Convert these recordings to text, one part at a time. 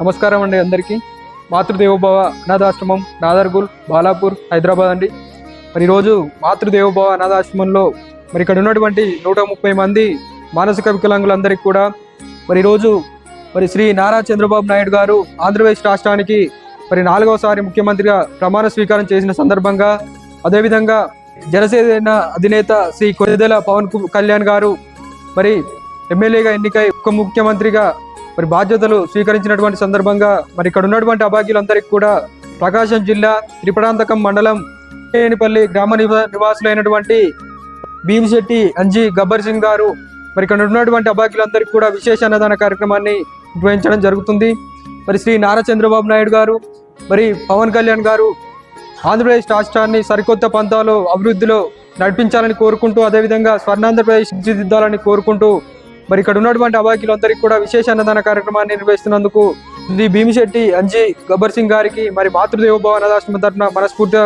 నమస్కారం అండి అందరికీ. మాతృదేవోభవ అనాథాశ్రమం నాదర్గుల్ బాలాపూర్ హైదరాబాద్ అండి. మరి ఈరోజు మాతృదేవోభవ అనాథాశ్రమంలో మరి ఇక్కడ ఉన్నటువంటి నూట ముప్పై మంది మానసిక వికలాంగులందరికీ కూడా మరి ఈరోజు మరి శ్రీ నారా చంద్రబాబు నాయుడు గారు ఆంధ్రప్రదేశ్ రాష్ట్రానికి మరి నాలుగవసారి ముఖ్యమంత్రిగా ప్రమాణ స్వీకారం చేసిన సందర్భంగా అదేవిధంగా జనసేన అధినేత శ్రీ కొనిదెల పవన్ కళ్యాణ్ గారు మరి ఎమ్మెల్యేగా ఎన్నికై ఒక ముఖ్యమంత్రిగా మరి బాధ్యతలు స్వీకరించినటువంటి సందర్భంగా మరి ఇక్కడ ఉన్నటువంటి అభాగ్యులందరికీ కూడా ప్రకాశం జిల్లా త్రిపడాంతకం మండలం ఏనిపల్లి గ్రామ నివా- నివాసులైనటువంటి భీమిశెట్టి అంజీ గబ్బర్ సింగ్ గారు మరి ఇక్కడ ఉన్నటువంటి అభాగ్యులందరికీ కూడా విశేష అన్నదాన కార్యక్రమాన్ని నిర్వహించడం జరుగుతుంది. మరి శ్రీ నారా చంద్రబాబు నాయుడు గారు మరి పవన్ కళ్యాణ్ గారు ఆంధ్రప్రదేశ్ రాష్ట్రాన్ని సరికొత్త పంతాలో అభివృద్ధిలో నడిపించాలని కోరుకుంటూ అదేవిధంగా స్వర్ణాంధ్రప్రదేశ్ తీర్చిదిద్దాలని కోరుకుంటూ మరి ఇక్కడ ఉన్నటువంటి అభాగ్యులందరికీ కూడా విశేష అన్నదాన కార్యక్రమాన్ని నిర్వహిస్తున్నందుకు శ్రీ భీమిశెట్టి అంజీ గబ్బర్ సింగ్ గారికి మరి మాతృదేవోభవ అనాథాశ్రమం తరఫున మనస్ఫూర్తిగా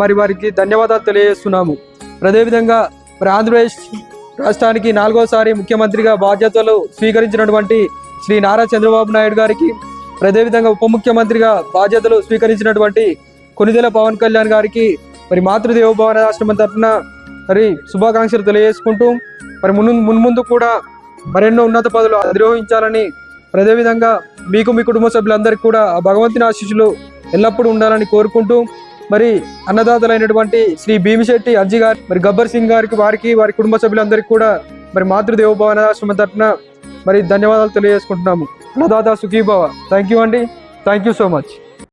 మరి వారికి ధన్యవాదాలు తెలియజేస్తున్నాము. అదేవిధంగా మరి ఆంధ్రప్రదేశ్ రాష్ట్రానికి నాలుగోసారి ముఖ్యమంత్రిగా బాధ్యతలు స్వీకరించినటువంటి శ్రీ నారా చంద్రబాబు నాయుడు గారికి అదేవిధంగా ఉప ముఖ్యమంత్రిగా బాధ్యతలు స్వీకరించినటువంటి కొనిదెల పవన్ కళ్యాణ్ గారికి మరి మాతృదేవోభవ అనాథాశ్రమం తరఫున మరి శుభాకాంక్షలు తెలియజేసుకుంటూ మరి మును మున్ముందు కూడా మరెన్నో ఉన్నత పదవులు అధిరోహించాలని అదేవిధంగా మీకు మీ కుటుంబ సభ్యులందరికీ కూడా ఆ భగవంతుని ఆశీస్సులు ఎల్లప్పుడూ ఉండాలని కోరుకుంటూ మరి అన్నదాతలైనటువంటి శ్రీ భీమిశెట్టి అజ్జి గారి మరి గబ్బర్ సింగ్ గారికి వారికి వారి కుటుంబ సభ్యులందరికీ కూడా మరి మాతృదేవభవన అనాథాశ్రమం తరఫున మరి ధన్యవాదాలు తెలియజేసుకుంటున్నాము. అన్నదాత సుఖీభావ. థ్యాంక్ యూ అండి. Thank you so much